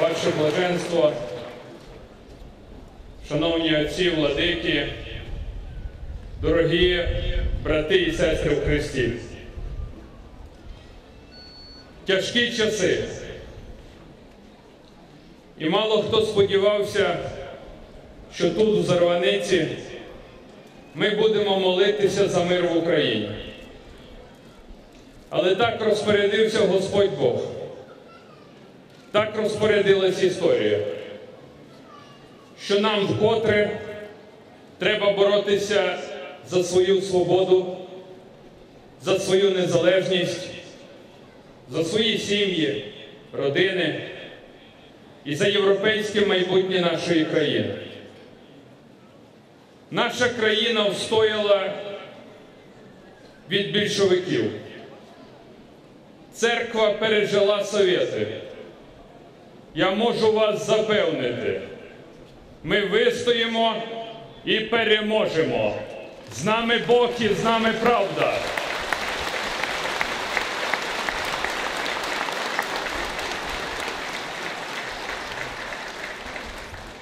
ваше блаженство, шановні отці, владики, дорогі брати і сестри в Христі. Тяжкі часи. І мало хто сподівався, що тут, у Зарваниці, ми будемо молитися за мир в Україні. Але так розпорядився Господь Бог. Так розпорядилась історія, що нам вкотре треба боротися за свою свободу, за свою незалежність, за свої сім'ї, родини і за європейське майбутнє нашої країни. Наша країна встояла від більшовиків. Церква пережила совєти. Я можу вас запевнити, ми вистоїмо і переможемо. З нами Бог і з нами правда.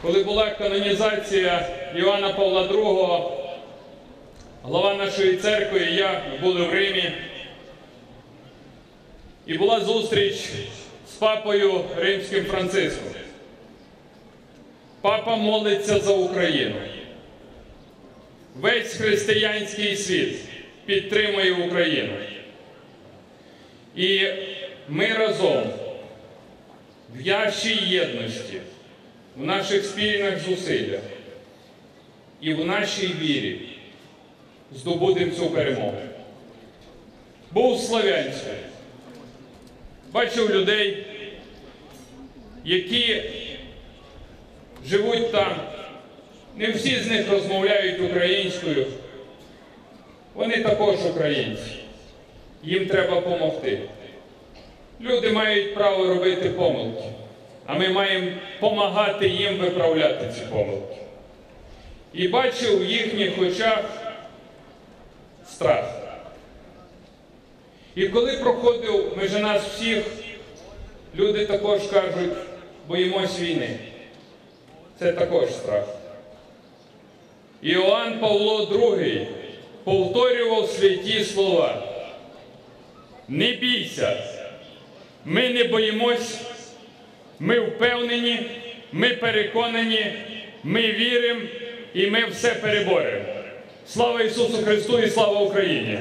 Коли була канонізація Івана Павла II, глава нашої церкви я були в Римі. І була зустріч з папою римським Франциском. Папа молиться за Україну. Весь християнський світ підтримує Україну. І ми разом в нашій єдності, в наших спільних зусиллях і в нашій вірі здобудемо цю перемогу. Був Слов'янський бачив людей, які живуть там. Не всі з них розмовляють українською. Вони також українці. Їм треба допомогти. Люди мають право робити помилки, а ми маємо допомагати їм виправляти ці помилки. І бачив в їхніх очах страх. І коли проходив межи нас всіх, люди також кажуть, боїмось війни. Це також страх. Іоанн Павло II повторював святі слова. Не бійся, ми не боїмось, ми впевнені, ми переконані, ми віримо і ми все переборемо. Слава Ісусу Христу і слава Україні!